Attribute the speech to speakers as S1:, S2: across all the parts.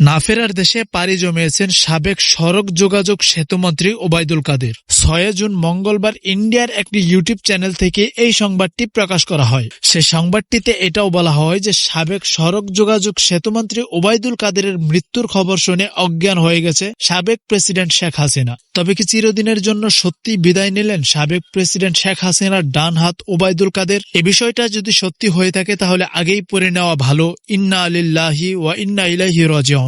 S1: না ফেরার দেশে পাড়ি জমিয়েছেন সাবেক সড়ক যোগাযোগ সেতুমন্ত্রী ওবায়দুল কাদের। ছয় জুন মঙ্গলবার ইন্ডিয়ার একটি ইউটিউব চ্যানেল থেকে এই সংবাদটি প্রকাশ করা হয়। সে সংবাদটিতে এটাও বলা হয় যে সাবেক সড়ক যোগাযোগ সেতুমন্ত্রী ওবায়দুল কাদেরের মৃত্যুর খবর শুনে অজ্ঞান হয়ে গেছে সাবেক প্রেসিডেন্ট শেখ হাসিনা। তবে কি চিরদিনের জন্য সত্যি বিদায় নিলেন সাবেক প্রেসিডেন্ট শেখ হাসিনার ডান হাত ওবায়দুল কাদের? এ বিষয়টা যদি সত্যি হয়ে থাকে তাহলে আগেই পড়ে নেওয়া ভালো। ইন্না আলিল্লাহি ওয়া ইন্না ইলাইহি রাজিউন।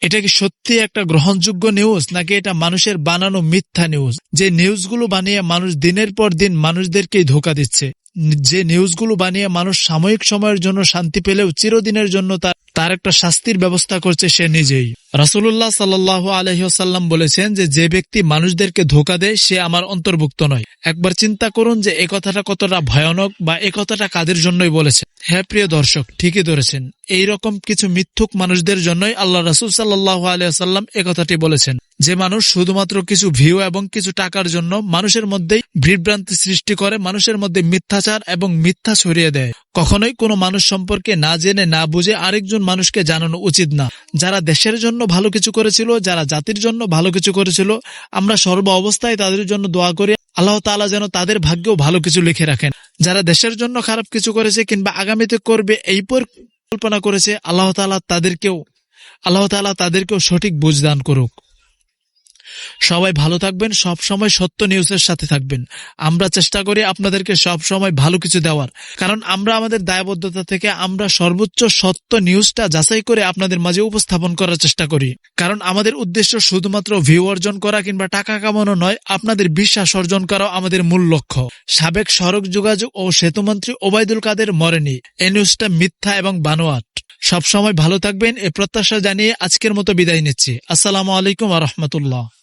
S1: এটা কি সত্যি একটা গ্রহণযোগ্য নিউজ নাকি এটা মানুষের বানানো মিথ্যা নিউজ যে নিউজগুলো বানিয়ে মানুষ দিনের পর দিন মানুষদেরকেই ধোকা দিচ্ছে। যে নিউজগুলো বানিয়ে মানুষ সাময়িক সময়ের জন্য শান্তি পেলেও চিরদিনের জন্য তার তার একটা শাস্তির ব্যবস্থা করছে সে নিজেই। রাসুল্লাহ সাল্লাহ আলহিহাল্লাম বলেছেন যে যে ব্যক্তি মানুষদেরকে ধোকা দেয়, সে আমার অন্তর্ভুক্ত নয়। একবার চিন্তা করুন যে, এ কথাটা কতটা ভয়ানক বা এ কথাটা কাদের জন্যই বলেছে হ্যাঁ প্রিয় দর্শক, ঠিকই ধরেছেন। এই রকম কিছু মিথ্যুক মানুষদের জন্যই আল্লাহ রাসুল সাল্লাহ আলিয়াল্লাম এ কথাটি বলেছেন। যে মানুষ শুধুমাত্র কিছু ভিউ এবং কিছু টাকার জন্য মানুষের মধ্যেই বিভ্রান্তি সৃষ্টি করে, মানুষের মধ্যে মিথ্যাচার এবং মিথ্যা ছড়িয়ে দেয়। কখনোই কোনো মানুষ সম্পর্কে না জেনে, না বুঝে আরেকজন মানুষকে জানানো উচিত না। যারা দেশের জন্য ভালো কিছু করেছিল, যারা জাতির জন্য ভালো কিছু করেছিল, আমরা সর্ব অবস্থায় তাদের জন্য দোয়া করি, আল্লাহ তাআলা যেন তাদের ভাগ্যেও ভালো কিছু লিখে রাখেন। যারা দেশের জন্য খারাপ কিছু করেছে কিংবা আগামীতে করবে এই পরিকল্পনা করেছে, আল্লাহ তাআলা তাদেরকেও, আল্লাহ তাআলা তাদেরকেও সঠিক বুঝদান করুক। সবাই ভালো থাকবেন সব সময় সত্য নিউজের সাথে থাকবেন। আমরা চেষ্টা করি আপনাদেরকে সব সময় ভালো কিছু দেওয়ার। কারণ আমরা আমাদের দায়বদ্ধতা থেকে আমরা সর্বোচ্চ সত্য নিউজটা যাচাই করে আপনাদের মাঝে উপস্থাপন করার চেষ্টা করি। কারণ আমাদের উদ্দেশ্য শুধুমাত্র ভিউ অর্জন করা কিংবা টাকা কামানো নয়, আপনাদের বিশ্বাস অর্জন করাও আমাদের মূল লক্ষ্য। সাবেক সড়ক যোগাযোগ ও সেতুমন্ত্রী ওবায়দুল কাদের মরেনি। এই নিউজটা মিথ্যা এবং বানোয়াট। সবসময় ভালো থাকবেন। এ প্রত্যাশা জানিয়ে আজকের মতো বিদায় নিচ্ছি। আসসালামু আলাইকুম আ রহমতুল্লাহ।